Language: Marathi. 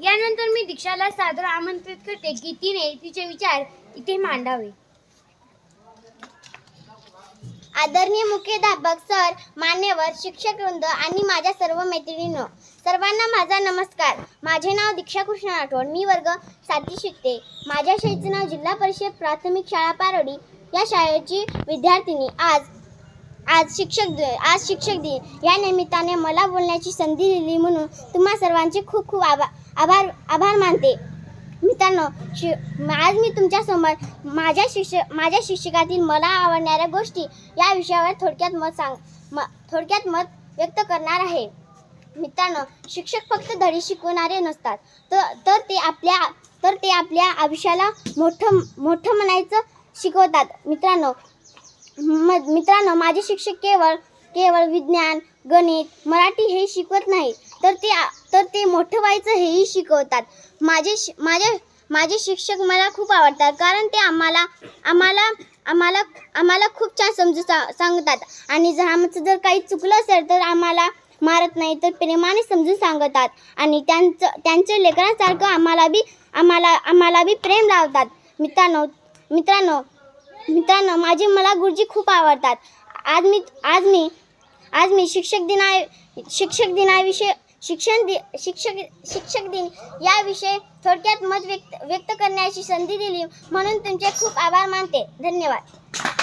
यानंतर मी दीक्षाला सादर आमंत्रित करते की तिने तिचे विचार इथे मांडावे. आदरणीय मुख्याध्यापक सर मान्यवर शिक्षक वृंद आणि माझ्या सर्व मैत्रिणींनो सर्वांना माझा नमस्कार. माझे नाव दीक्षा कृष्ण राठोड. मी वर्ग सातवी शिकते. माझ्या शाळेचे नाव जिल्हा परिषद प्राथमिक शाळा पारोडी या शाळेची विद्यार्थिनी. आज आज शिक्षक आज शिक्षक दिन. या निमित्ताने मला बोलण्याची संधी दिली म्हणून तुम्हा सर्वांचे खूप खूप आभार आभार आभार मानते. मित्रांनो शि आज मी तुमच्यासमोर माझ्या शिक्षक माझ्या शिक्षकातील मला आवडणाऱ्या गोष्टी या विषयावर थोडक्यात मत सांग म थोडक्यात मत व्यक्त करणार आहे. मित्रांनो शिक्षक फक्त धडे शिकवणारे नसतात. तर तर ते आपल्या तर ते आपल्या आयुष्याला मोठं मोठं म्हणायचं शिकवतात. मित्रांनो म मित्रांनो माझे शिक्षक केवळ केवळ विज्ञान गणित मराठी हे शिकवत नाही तर ते आ- तर ते मोठं व्हायचं हेही शिकवतात. माझे शि- माझे माझे शिक्षक मला खूप आवडतात कारण ते आम्हाला आम्हाला आम्हाला आम्हाला खूप छान समजू सा सांगतात. आणि जर आमचं जर काही चुकलं असेल तर आम्हाला मारत नाही तर प्रेमाने समजून सांगतात. आणि त्यांचं त्यांच्या लेकरांसारखं आम्हाला बी आम्हाला आम्हाला बी प्रेम लावतात. मित्रांनो मित्रांनो मित्रांनो माझे मला गुरुजी खूप आवडतात. आज मी आज मी आज मी शिक्षक दिना शिक्षक दिनाविषयी शिक्षण दि शिक्षक शिक्षक दिन याविषयी थोडक्यात मत व्यक्त व्यक्त करण्याची संधी दिली. म्हणून तुमचे खूप आभार मानते. धन्यवाद.